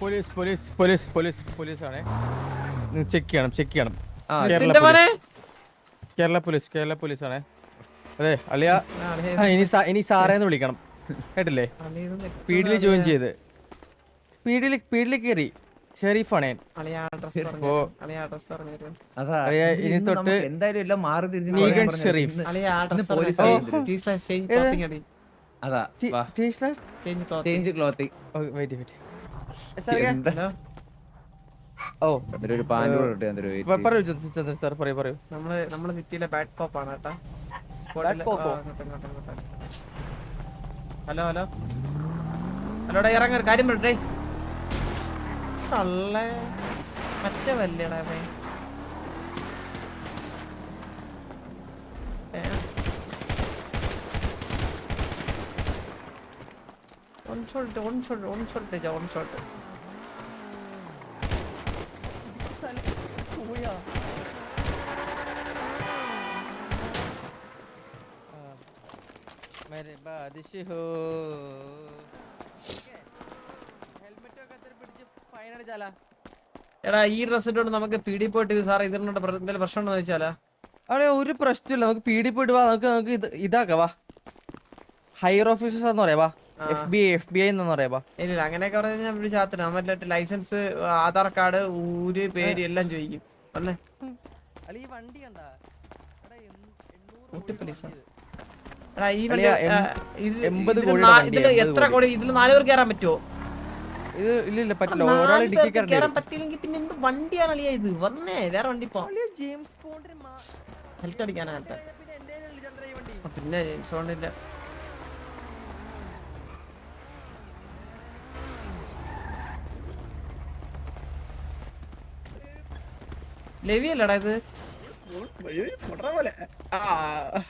Police police police police police ആണേ. Check ചെയ്യണം check ചെയ്യണം. കേരള മോനെ police. Kerala police Kerala police ആണേ. അതെ അളിയ. ഇനി ഇനി സാറേന്ന് വിളിക്കണം. കേട്ടില്ലേ? പീഡിയിൽ ജോയിൻ ചെയ്ത്. പീഡിയിൽ പീഡിയിൽ കയറി ഷെരീഫാണ്. ഇനി തൊട്ട് എന്തായാലും എല്ലാം മാറി തിരിഞ്ഞ്. ഷെരീഫ്. അതാ ചേഞ്ച് ക്ലോത്ത് വെയിറ്റ് വെയിറ്റ് സിറ്റിയിലെ ബാഡ് കോപ്പ് ആണ് ഹലോ ഹലോ? മറ്റേ വല്ലേടാ one shot one shot one shot நிஜா one shot പോയാ मेरे बारिश हो എടാ ഈ ഡ്രസ്സിട്ടോണ്ട് നമുക്ക് പീഡി പോയിട്ട് ഇത് സാറേ ഇതിനോട് എന്തെങ്കിലും പ്രശ്നം ഉണ്ടോ വെച്ചാലാ അവിടെ ഒരു പ്രശ്നമില്ല. നമുക്ക് പീഡി പോയിട്ട് വാ നമുക്ക് നമുക്ക് ഇത് ഇതാക്കാം വാ. ഹയർ ഓഫീസേഴ്സ് ആണെന്ന് പറയാം വാ. F B F B I പറയാ ഇല്ല അങ്ങനെയൊക്കെ പറഞ്ഞാൽ വിളിച്ചാത്തന മറ്റേ ലൈസൻസ് ആധാർ കാർഡ് ഊര് പേര് എല്ലാം ചോദിക്കും. അല്ലേ ഈ വണ്ടി എത്ര കോടി. ഇതിൽ നാല് പേർ കയറാൻ പറ്റുമോ ഇത് ഇല്ല ഇല്ല പറ്റില്ല. ഒരാൾ കേറാൻ പറ്റിയില്ലെങ്കിൽ പിന്നെ എന്ത് വണ്ടിയാണ് ഇത്? വന്നേ വേറെ വണ്ടി ജെയിംസ് ഹെൽത്ത് അടിക്കാനായിട്ട് പിന്നെ ജെയിംസ് ബോണ്ടിന്റെ ലെവി അല്ലടാ ഇത്.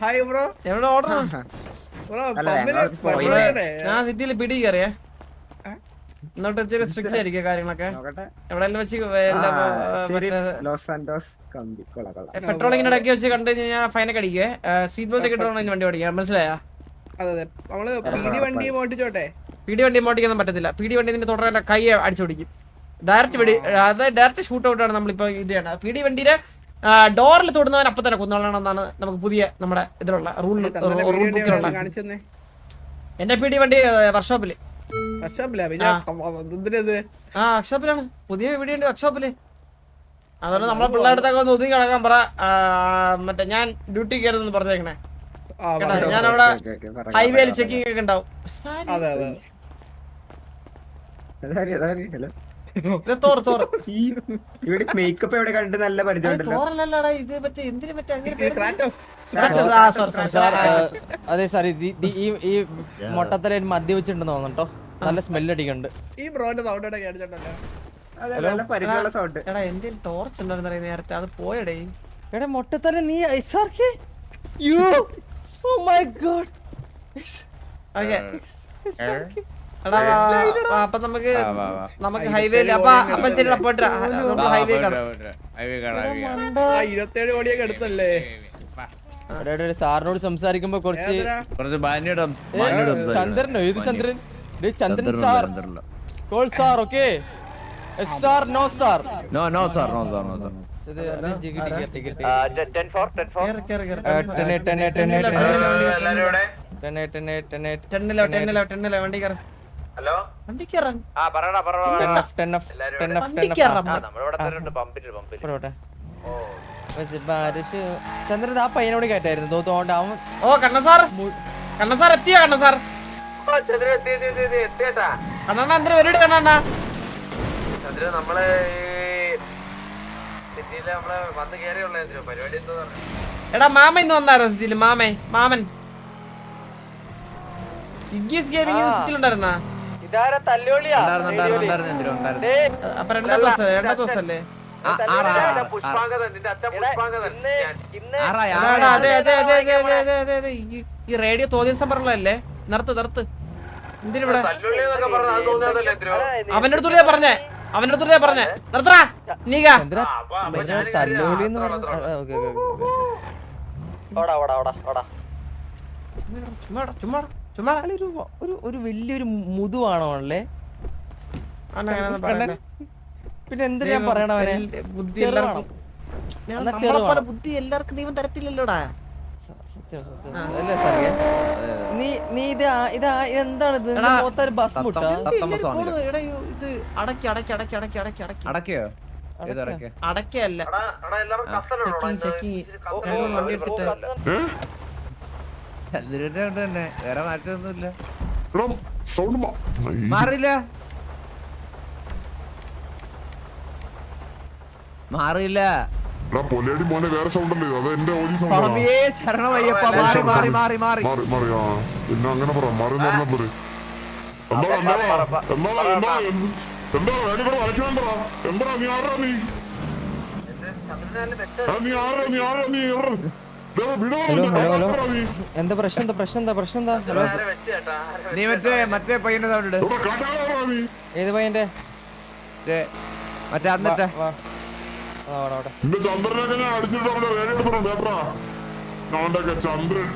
ഹായ് ബ്രോ എവിടെ ഓർഡർ ഞാൻ സിറ്റിയിൽ പിടി കയറിയേ എന്നിട്ട് ഇച്ചിരി സ്ട്രിക്റ്റ് ആയിരിക്കും കാര്യങ്ങളൊക്കെ. നോക്കട്ടെ. എവിടെയെല്ലാം വെച്ച് പെട്രോളിങ്ങിന്റെ ഇടയ്ക്ക് വെച്ച് കണ്ടു കഴിഞ്ഞാൽ ഫൈനൊക്കെ അടിക്കുവേ. സീറ്റ് ബെൽറ്റ് കിട്ടണമെന്ന് വണ്ടി ഓടിക്കാം. മനസ്സിലായാ? പിടി വണ്ടി മോട്ടിച്ചോട്ടെ പിടി വണ്ടി മോട്ടിക്കൊന്നും പറ്റത്തില്ല. പിടി വണ്ടി ഇതിന്റെ തുടരെ കൈ അടിച്ചോടിക്കും. ഡയറക്റ്റ് വെടി അതായത് ഡയറക്റ്റ് ഷൂട്ട് ഔട്ടാണ് നമ്മളിപ്പോ ഇത് ചെയ്യണത്. പിടി വണ്ടിയിലെ ഡോറിൽ തൊടുന്നവൻ അപ്പൊ തന്നെ കുന്നോളണമെന്നാണ് നമുക്ക് പുതിയ നമ്മുടെ ഇതിലുള്ള റൂൾ എന്റെ റൂൾ ഡി വണ്ടി ബുക്കിലുള്ള വർക്ക്ഷോപ്പിൽ ആ. വർക്ക്ഷോപ്പിലാണ് പുതിയ പിടി വണ്ടി വർക്ക്ഷോപ്പിൽ അതുകൊണ്ട് നമ്മളെ പിള്ളേരുടെ ഒന്ന് ഒതുങ്ങി കിടക്കാൻ പറ മറ്റേ ഞാൻ ഡ്യൂട്ടി കയറുന്നു പറഞ്ഞേക്കണേ. ഞാൻ അവിടെ ഹൈവേയിൽ ചെക്കിംഗ് ഒക്കെ ഉണ്ടാവും. മേക്കപ്പ് എവിടെ കണ്ട് നല്ല അതെ സാർ ഈ ഈ മൊട്ടത്തല മദ്യപിച്ചിട്ടുണ്ടെന്ന് തോന്നുന്നുട്ടോ നല്ല സ്മെല്ല് അടിക്കുന്നുണ്ട്. ഈ ബ്രോന്റെ സൗണ്ട് ഇവിടെ എടാ എന്റെ ടോർച്ച് ഉണ്ടെന്ന് നേരത്തെ? അത് പോയടേ. എടാ മൊട്ടത്തല നീ ഐസാർക്കേ? ഓ മൈ ഗോഡ് ഓക്കേ അപ്പൊ നമുക്ക് നമുക്ക് ഹൈവേയിൽ അപ്പൊ അപ്പൊ ശരി പോയിട്ട് നമ്മൾ ഹൈവേ ഇരുപത്തേഴ് കോടിയൊക്കെ എടുത്തല്ലേ? സാറിനോട് സംസാരിക്കുമ്പോ കുറച്ച് ചന്ദ്രനോ? ഏത് Chandran? Chandran sir. Call sir okay. Yes sir no sir. No no sir no sir no sir. Ten ടെന്നിലോ ten വണ്ടി കയറും ഹലോ? ആ പറടാ പയ്യനോട് കേട്ടായിരുന്നു. തോന്നുന്നു അവൻ ഓ സാർ സാർ എത്തിയോ സാർ? വന്ന് എടാ മാമ ഇന്ന് വന്നായിരുന്നു സിറ്റിയിൽ? മാമൻ മാമൻ. ഇഗ്ഗീസ് ഗെയിമിംഗ് ഈ റേഡിയോ തോന്നിയ സംഭരണല്ലേ നിർത്ത് നിർത്ത്. എന്തിനിവിടെ? അവന്റെ അടുത്തുള്ള പറഞ്ഞേ അവന്റെ അടുത്തുള്ള പറഞ്ഞേ. നിർത്തടാ നീക. ചുമ്മാടാ ചുമ്മാടാ ചുമ്മാ ഒരു ഒരു ഒരു വലിയൊരു മുതുവാണോ അല്ലേ പിന്നെ എന്ത് ഞാൻ പറയണവനെ ബുദ്ധി ബുദ്ധി എല്ലാവർക്കും ദൈവം തരത്തില്ലല്ലോടാ. നീ നീ ഇത് ഇതാ എന്താണ് ഇത്? ബസ് മുട്ടോ ഇത് അടക്കി അടക്കി അടക്കി അടക്കി അടക്കി അടക്കി. അടക്കയോ? അടക്കയല്ല. വണ്ടി എടുത്തിട്ട്. ചന്ദ്രന്റെ കൊണ്ട് തന്നെ. വേറെ മാറ്റമൊന്നുമില്ല. എടാ സൗണ്ട് മാറില്ല മാറിയില്ല. എടാ പൊലേടി മോനെ വേറെ സൗണ്ട് അല്ലേ അത് എന്റെ ഓലി സൗണ്ട് സ്വാമിയേ ശരണമയ്യപ്പ മാറി മാറി മാറി മാറി. മാറി മാറി ആ. പിന്നെ അങ്ങനെ പറ മാറി പറഞ്ഞാ പോരെ. എന്താ? എന്താ എന്താ എന്താ എന്താ വരയ്ക്കാൻ പറ എന്താ നീ ആരാ നീ? ആ, നീ ആരാ നീ ആരാ നീ? ആരാ? ഹലോ, എന്താ ഹലോ, ഹലോ. എന്താ പ്രശ്നം എന്താ പ്രശ്നം എന്താ പ്രശ്നം എന്താ? ഹലോ. നീ മറ്റേ മറ്റേ പയ്യന്റെ സൗണ്ട് ഇട്. ഏത് പയ്യന്റെ മറ്റേ. നിന്റെ ചന്ദ്രനൊക്കെ ഞാൻ അടിച്ചിട്ട് അവന്റെ വേറെ എടുത്തിട്ടുണ്ട് കേട്ടാ. അവന്റെ ചന്ദ്രൻ.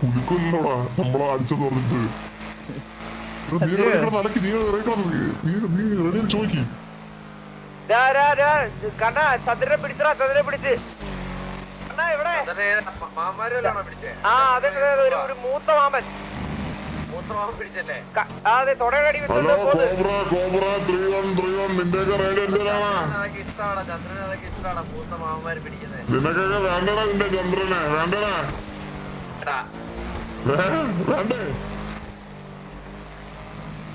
കുലുക്കല്ലോടാ. നമ്മളെ അടിച്ചെന്ന് പറഞ്ഞിട്ട്. എടാ, നീ നീ ചോദിക്ക്. കണ്ണാ ചന്ദ്രനെ പിടിച്ചടാ ചന്ദ്രനെ പിടിച്ച്. കണ്ണാ ഇവിടെ ആ അതെ ഒരു ഒരു മൂത്ത മാമൻ. അതെ തുടയുടെ നിനക്കൊക്കെ വേണ്ടടാ നിന്റെ ചന്ദ്രനെ വേണ്ടടാ. വേണ്ടേ?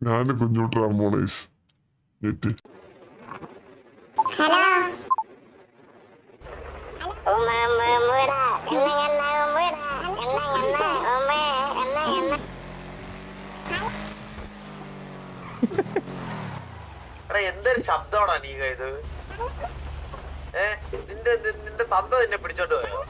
ഞാൻ കുഞ്ഞുട്രാ മോണേസ് നെറ്റ് ഹലോ. എന്തൊരു ശബ്ദമാണോ നീ ഇത്? ഏ നിന്റെ നിന്റെ തന്ത നിന്നെ പിടിച്ചോണ്ട് പോയോ?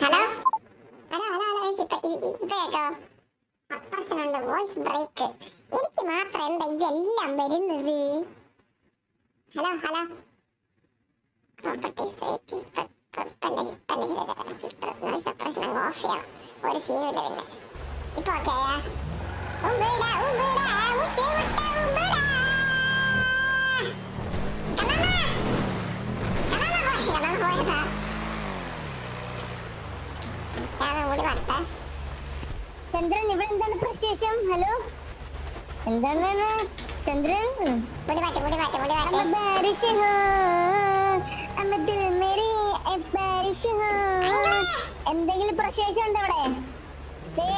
ഹലോ? വോയിസ് ബ്രേക്ക് എനിക്ക് മാത്രം എന്താ ഇതെല്ലാം വരുന്നത്? ഹലോ ഹലോ ഒരു ചന്ദ്രൻ ഇവിടെ എന്താണ് പ്രത്യേകം ഹലോ എന്താണ് ചന്ദ്രൻ. മുടി മാറ്റി മുടി മാറ്റി മുടി മാറ്റി. ബാരിഷ് ഹോ അമ്മ ദിൽ മേരി എ ബാരിഷ് ഹോ എന്തെങ്കിലും പ്രശേഷം ഉണ്ടോ അവിടെ? ദേ,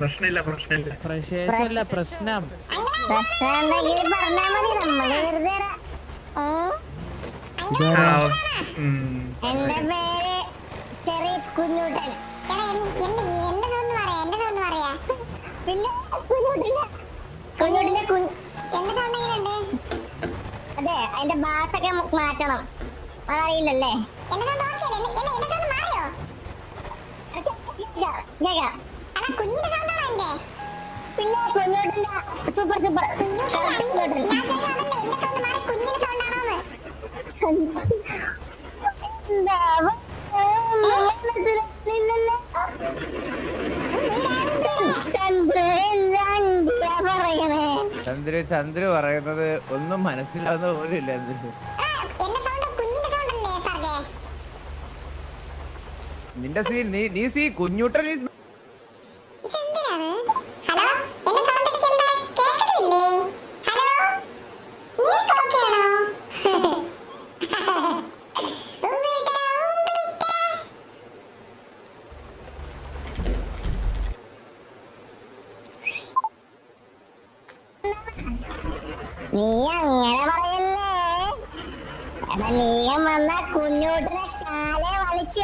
പ്രശ്നമില്ല പ്രശ്നമില്ല. പ്രശേഷമല്ല പ്രശ്നം. എന്റെ പേര് ഷെറീഫ് കുഞ്ഞൂട്ടൻ. പിന്നെ കുഞ്ഞൂട്ടിന്റെ കുഞ്ഞൂട്ടിന്റെ അതെ അതിന്റെ ബാസൊക്കെ ഒക്കെ മാറ്റണം. അതറിയില്ലല്ലേ? പിന്നെ കുഞ്ഞൂട്ടിന്റെ സൂപ്പർ സൂപ്പർ എന്താ പറയണേ. ചന്ദ്ര ചന്ദ്ര പറയുന്നത് ഒന്നും മനസ്സിലാവുന്ന പോലും ഇല്ല നിന്റെ സീൻ നീ നീ സീ കുഞ്ഞുട്ടൻ ഇതെന്തിനാണ് ഹലോ എന്റെ സൗണ്ട് എനിക്ക് എന്താ കേൾക്കുന്നില്ലേ ഹലോ നീക്കോ നീയം വന്ന കുഞ്ഞോട്ടിനെ കാലെ വലിച്ചു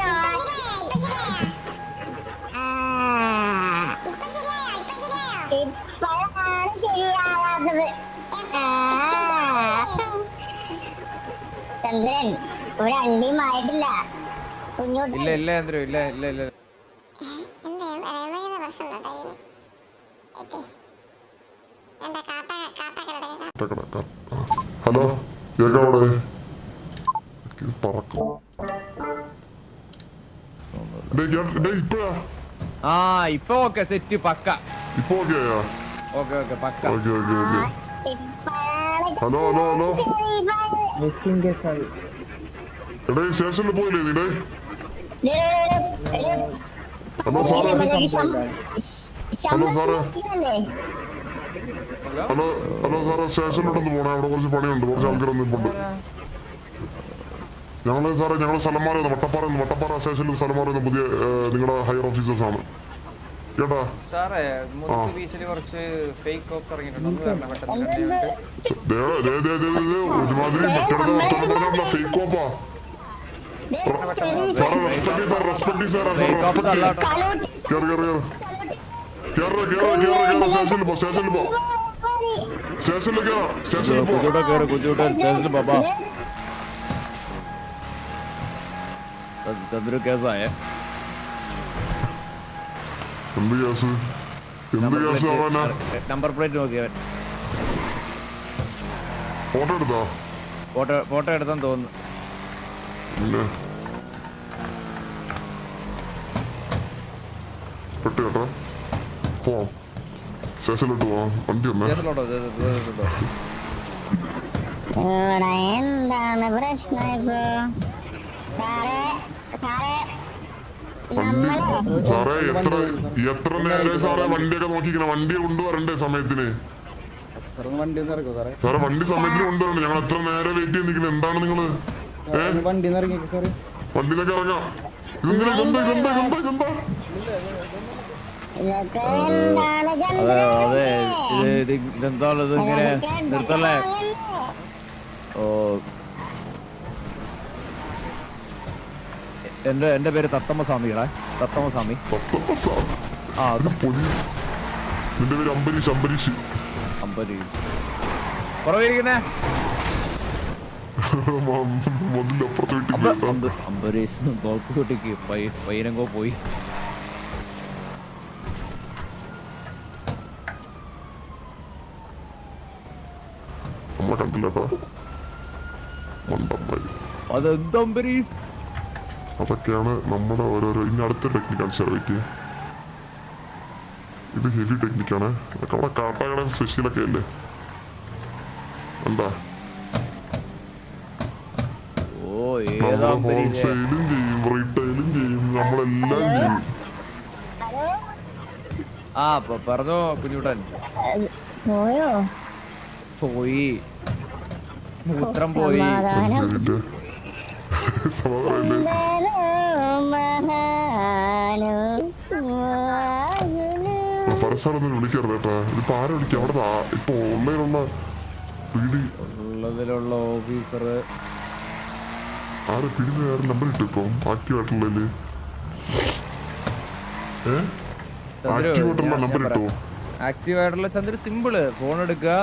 ഇപ്പോഴാണ് ശരിയാവാത്തത്. ചന്ദ്രൻ ഇവിടെ അണ്ടിയും ആയിട്ടില്ല ഇല്ല ഇല്ല ചന്ദ്രു ഇല്ല ഇല്ല ഇല്ല. ഹലോ കേക്കവിടെ പറക്കും. ഇപ്പഴാ? ആ ഇപ്പൊ ഓക്കെ സെറ്റ് പക്ക. ഇപ്പൊ ഓക്കെയാ ഓക്കെ ഓക്കെ പക്ക. Okay okay okay. Hello hello hello. മെസ്സിന്റെ Sai എടേ സ്റ്റേഷനിൽ പോയില്ലേ നീടെ ഹലോ സാറേ. ഹലോ സാറേ. ഹലോ ഹലോ സാറേ സ്റ്റേഷനിലോട്ടൊന്ന് പോണേ. അവിടെ കുറച്ച് പണിയുണ്ട്. കുറച്ച് ആൾക്കാരൊന്നും ഇപ്പുണ്ട്. ഞങ്ങൾ സാറേ ഞങ്ങൾ സ്ഥലം മാറിയത്. വട്ടപ്പാറ വട്ടപ്പാറ സ്റ്റേഷനിൽ സ്ഥലം മാറിയത് പുതിയ നിങ്ങളുടെ ഹയർ ഓഫീസേഴ്സ് ആണ് കേട്ടാ? സാറേ മുതുക്ക് ബീച്ചിൽ കുറച്ച് ഫേക്ക് കോപ്പ് ഇറങ്ങിയിട്ടുണ്ട്. ഒന്ന് വരണം പെട്ടെന്ന് ഒരുമാതിരി മറ്റേടത്ത് വർത്തമാനം പറഞ്ഞാ ഫേക്ക് കോപ്പാ സാറേ റെസ്പെക്ട് സാർ റെസ്പെക്ട് സാറേ സാർ റെസ്പെക്ട് കേറ് കേറ് കേറ്. കേറ് കേറ് കേറ് കേറ്. സ്റ്റേഷനിൽ പോ സ്റ്റേഷനിൽ പോ. സ്റ്റേഷനിൽ കേറാം സ്റ്റേഷനിൽ പോ. കുഞ്ഞൂട്ട കേറ് കുഞ്ഞൂട്ട സ്റ്റേഷനിൽ ബാബാ ചന്ദ്രു കേസായ. എന്ത് കേസ്? എന്ത് കേസ് ആവാനാ നമ്പർ പ്ലേറ്റ് നോക്കിയവൻ ഫോട്ടോ എടുത്തോ? ഫോട്ടോ ഫോട്ടോ എടുത്താൻ തോന്നുന്നു. ഇല്ല പെട്ട് കേട്ടോ. പോവാം സ്റ്റേഷനിലോട്ട് പോവാം വണ്ടി ഒന്നേ സ്റ്റേഷനിലോട്ടോ? സ്റ്റേഷനിലോട്ടോ ഇവിടെ എന്താണ് പ്രശ്നം ഇപ്പൊ സാറേ സാറേ വണ്ടി നമ്മളെ സാറേ എത്ര എത്ര നേരെ സാറേ വണ്ടിയൊക്കെ നോക്കിക്കണ വണ്ടി കൊണ്ടുവരണ്ടേ സമയത്തിന്? സാറേ. വണ്ടി സമയത്തിന് കൊണ്ടുവരണ്ടേ ഞങ്ങൾ എത്ര നേരെ വെയിറ്റ് ചെയ്ത് നിൽക്കുന്നത് എന്താണ് നിങ്ങൾ? ഏ? വണ്ടിയിലൊക്കെ ഇറങ്ങാം. ഇതെന്തിനാ? ഇതെന്താ? ഇതെന്താ? ഇതെന്താ? ഇതെന്താ? അതെ അതെ. ഇത് ഇത് ഇതെന്താ ഇത് ഇങ്ങനെ നിർത്തല്ലേ? ഓ എന്റെ എന്റെ പേര് തത്തമ്മ സ്വാമികളെ തത്തമ്മ സ്വാമി ആ പോലീസ്. നിന്റെ പേര് അംബരീഷ് അംബരീഷ്. വീട്ടിൽ പോയിട്ടാ അമ്പരീഷ് തോക്ക് കുട്ടിക്ക് പയ്യനങ്കോ പോയി. അതൊക്കെയാണ് നമ്മുടെ ഓരോരോ ഇനി അടുത്ത ടെക്നിക്കാണ് ചെറുവയ്ക്ക് ഇത് ഹെവി ടെക്നിക്കാണ് ഇതൊക്കെ അവിടെ കാട്ടാകട സ്പെഷ്യലൊക്കെ അല്ലേ? എന്താ നമ്മൾ ഹോൾസെയിലും ചെയ്യും റീറ്റെയിലും ചെയ്യും നമ്മളെല്ലാം ചെയ്യും. ആ പറഞ്ഞോ കുഞ്ഞുട്ടൻ. പോയോ? പോയി. മൂത്രം പോയി. പരസ്പരം വിളിക്കരുത് കേട്ടാ. ഇതിപ്പോ ആരെ വിളിക്കാം? അവിടെ ഇപ്പൊ ഓൺലൈനുള്ള പീഡി ഉള്ളതിലുള്ള ഓഫീസർ ആരെ പീഡി ആരും നമ്പർ ഇട്ടു ഇപ്പൊ? ആക്റ്റീവായിട്ടുള്ളതിൽ ഏ? ആക്റ്റീവായിട്ടുള്ള നമ്പർ ഇട്ടോ? ആക്റ്റീവ് ആയിട്ടുള്ള ചന്ദ്ര സിമ്പിൾ ഫോൺ എടുക്കുക.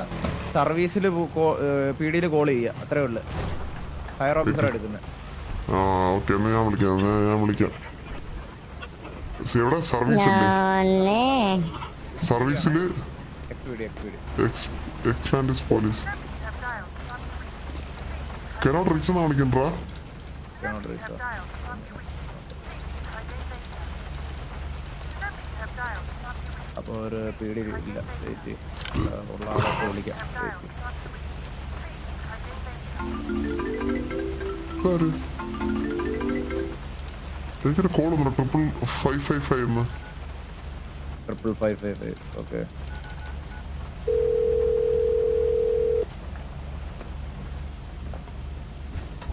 സർവീസിൽ പി ഡിയിൽ കോൾ ചെയ്യുക. അത്രേ ഉള്ളു. ഫയർ ഓഫീസർ എടുക്കുന്നത് ആ ഓക്കെ എന്നാ ഞാൻ വിളിക്കാം എന്നാ ഞാൻ വിളിക്കാം. എവിടെ? സർവീസ് അല്ലേ? സർവീസിൽ എക്സ് വീഡിയോ എക്സ് വീഡിയോ എക്സ്പാൻഡിസ് പോലീസ്. കനോട്ട് റീച്ച് എന്നാ വിളിക്കണ്ടാ അപ്പോൾ ഒരു പേടി ഇല്ല വെയിറ്റ് ഉള്ള ആളൊക്കെ വിളിക്കാം wait. എനിക്കൊരു കോൾ ഒന്നും ട്രിപ്പിൾ ഫൈവ് ഫൈവ് ഫൈവ് എന്ന്. Triple five five five okay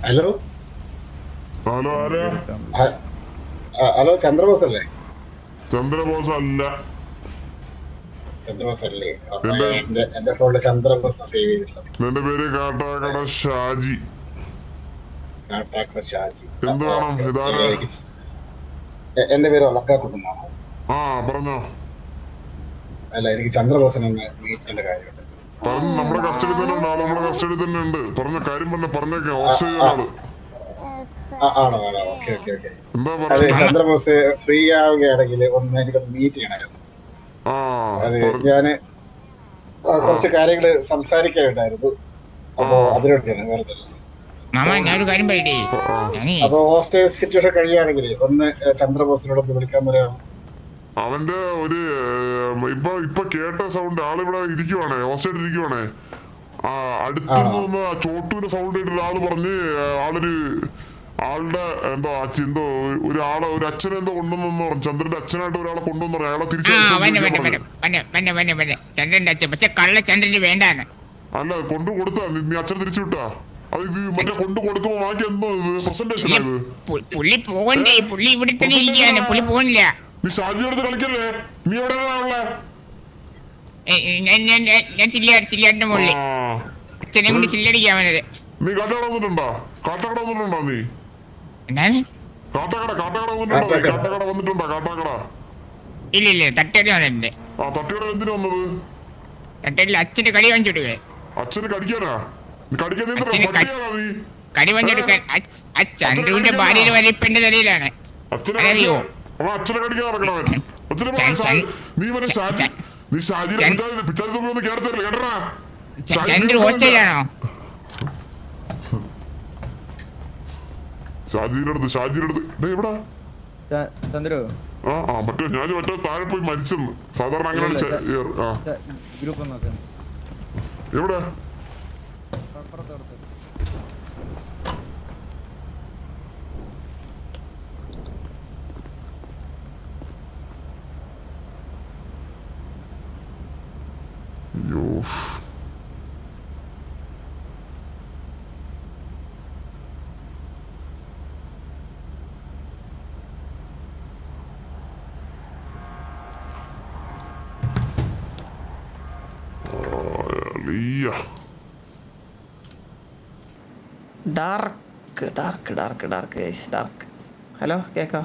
hello hello ആരാ? ഹലോ ചന്ദ്രബോസ് അല്ലേ ചന്ദ്രബോസ് അല്ല ചന്ദ്രബോസ് അല്ലേ? എന്റെ ഫോണിൽ ചന്ദ്രബോസ് സേവ് ചെയ്തിട്ടുള്ളത്. നിന്റെ പേര് കാട്ടാക്കട ഷാജി. കാട്ടാക്കട ഷാജി. എന്താണ്? ഇതാരാ? എനിക്ക് ച- എ- എന്റെ പേര് ഒലക്കാക്കുട്ടെന്നാണ് ആ പറഞ്ഞോ. അല്ല എനിക്ക് ചന്ദ്രബോസനെ ഒന്ന് മീറ്റ് ചെയ്യേണ്ട കാര്യമുണ്ട്. പറഞ്ഞു നമ്മുടെ കസ്റ്റഡി തന്നെ ഉണ്ട് ആൾ നമ്മുടെ കസ്റ്റഡി തന്നെ ഉണ്ട്. പറഞ്ഞ കാര്യം പറഞ്ഞ പറഞ്ഞേക്കാം ഓസ്ട്രേലിയ ആൾ ആണോ ആണോ ഓക്കെ ഓക്കെ ഓക്കെ. എന്താ അതെ പറഞ്ഞ ചന്ദ്രബോസ് ഫ്രീ ആവുകയാണെങ്കിൽ ഒന്ന് എനിക്കത് മീറ്റ് ചെയ്യണമായിരുന്നു. ആ അതെ പറഞ്ഞ- ഞാൻ ആ, കുറച്ച് കാര്യങ്ങൾ സംസാരിക്കാനുണ്ടായിരുന്നു. അപ്പോ അതിനോടാണ് വെറുതെ അല്ല. മാമ ഞാനൊരു കാര്യം പറയട്ടെ? അപ്പൊ ഹോസ്റ്റേജ് സിറ്റുവേഷൻ കഴിയുകയാണെങ്കിൽ ഒന്ന് ചന്ദ്രബോസിനോട് ഒന്ന് വിളിക്കാൻ പറയാമോ അവന്റെ ഒരു ഇപ്പൊ ഇപ്പൊ കേട്ട സൗണ്ട് ആളിവിടെ ഇരിക്കുവാണേ ഓസ്ട്രേലിയ ഇരിക്കുവാണേ. ആ അടുത്തുനിന്ന് വന്ന ചോട്ടുവിന്റെ സൗണ്ട് കേട്ടിട്ട് ആൾ പറഞ്ഞ് ആളൊരു ആളുടെ എന്തോ അച്ഛൻ എന്തോ ഒരു ആളെ ഒരു അച്ഛനെ എന്തോ കൊണ്ടുവന്നു പറഞ്ഞു. ചന്ദ്രന്റെ അച്ഛനായിട്ട് ഒരാളെ കൊണ്ടുവന്നു പറഞ്ഞു അയാളെ തിരിച്ചു ചന്ദ്രന്റെ അച്ഛൻ പക്ഷെ കള്ള ചന്ദ്രന് വേണ്ടാന്ന്. അല്ല കൊണ്ടു കൊടുത്താ നീ അച്ഛനെ തിരിച്ചു വിട്ടാ? മറ്റേ കൊണ്ടു കൊടുക്കുമ്പോ ബാക്കി എന്തോ ഇത് പ്രസന്റേഷൻ പു- പുള്ളി പോകണ്ടേ പുള്ളി ഇവിടെ തന്നെ ഇരിക്കുകയാണ്. പുള്ളി പോകുന്നില്ല നീ ഷാജി കളിക്കല്ലേ? നീ എവിടെയാണ് ഉള്ളേ? ഞാൻ ചില്ലിയാട് ചില്ലിയാടിന്റെ മുകളിൽ. അച്ഛനെ കൊണ്ട് ചില്ലടിക്കാൻ വന്നത്. നീ കാട്ടാക്കട വന്നിട്ടുണ്ടോ? കാട്ടാക്കട വന്നിട്ടുണ്ടോ നീ? എന്താണ്? കാട്ടാക്കട കാട്ടാക്കട വന്നിട്ടുണ്ടോ? കാട്ടാക്കട. വന്നിട്ടുണ്ടോ? കാട്ടാക്കട? ഇല്ല ഇല്ല. തട്ടേടി വന്നിട്ടുണ്ട്. ആ തട്ടിയുടെ എന്തിനു വന്നത്? അച്ഛന്റെ കടി കൊടുക്കുക അച്ഛന് കടിക്കാനാ? അച്ഛന് കടി ആ ചന്ദ്രുവിന്റെ ഭാര്യയുടെ വലിപ്പന്റെ തലയിലാണ് ചന്ദ്രു ഹോസ്റ്റേജാണോ ഷാജിയുടെ ഷാജിയുടെ അടുത്ത് എവിടാ? ചന്ദ്രു. ആ ആ മറ്റേ ഞാൻ മറ്റേ താഴെ പോയി മരിച്ചെന്ന്. സാധാരണ അങ്ങനെയാണ് എവിടെ? അയ്യോ അളിയ dark dark dark dark guys dark hello കേക്കോ?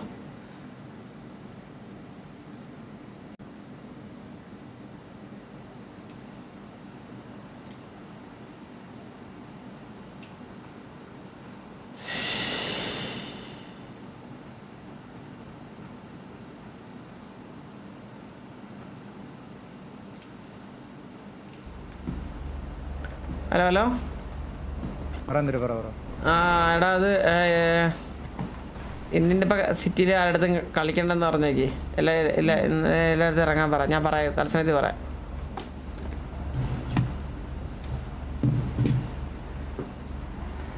ഹലോ ഹലോ പറ പറ പറ. ആ എടാ അത് ഇന്നിന്റെ ഇപ്പം സിറ്റിയിൽ ആരുടെ കളിക്കണ്ടെന്ന് പറഞ്ഞേക്ക്. എല്ലാ എല്ലാ എല്ലായിടത്തും ഇറങ്ങാൻ പറ. ഞാൻ പറയാം തത്സമയത്ത് പറയാം.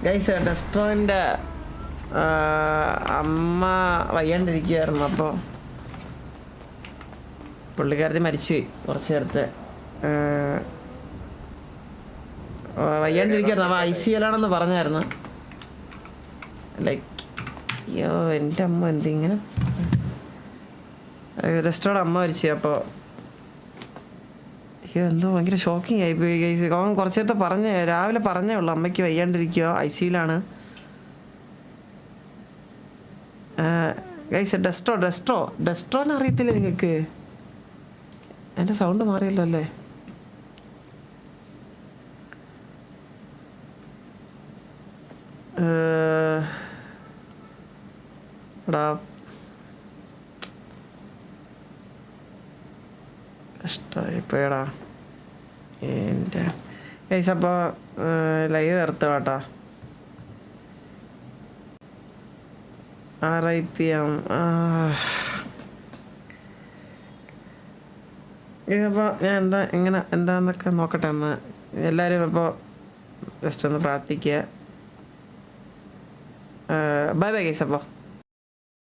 ഗൈസ് ഡെസ്ട്രോയിന്റെ അമ്മ വയ്യാണ്ടിരിക്കുകയായിരുന്നു അപ്പോൾ പുള്ളിക്കാരത്തി മരിച്ചുപോയി കുറച്ച് നേരത്തെ. വയ്യാണ്ടിരിക്കുകയായിരുന്നു അപ്പോൾ ഐ സി എല്ലാണെന്ന് പറഞ്ഞായിരുന്നു. ലൈക്ക് അയ്യോ എന്റെ അമ്മ എന്തിങ്ങനെ? റെസ്റ്റോറന്റ് അമ്മ മരിച്ചു അപ്പോൾ അയ്യോ എന്തോ ഭയങ്കര ഷോക്കിംഗ് ആയി പോയി അവൻ കുറച്ച് നേരത്തെ പറഞ്ഞു രാവിലെ പറഞ്ഞേ ഉള്ളൂ അമ്മയ്ക്ക് വയ്യാണ്ടിരിക്കുക ഐ സിയിലാണ് ഗൈസ് ഡെസ്ട്രോ ഡെസ്ട്രോ ഡെസ്ട്രോന്ന് അറിയത്തില്ല നിങ്ങൾക്ക്? എന്റെ സൗണ്ട് മാറിയല്ലോ അല്ലേ? ഏഹ്, എടാ കഷ്ടമായിപ്പോയടാ എന്റെ ഗൈസ് അപ്പോൾ ലൈവ് നിർത്തുക കേട്ടോ ആർ ഐ പി എം ഇതിപ്പോൾ ഞാൻ എന്താ എങ്ങനെ എന്താന്നൊക്കെ നോക്കട്ടെ എന്ന് എല്ലാവരും ഇപ്പോൾ ജസ്റ്റ് ഒന്ന് പ്രാർത്ഥിക്കുക ബൈ ബൈ ഗൈസ് അപ്പോൾ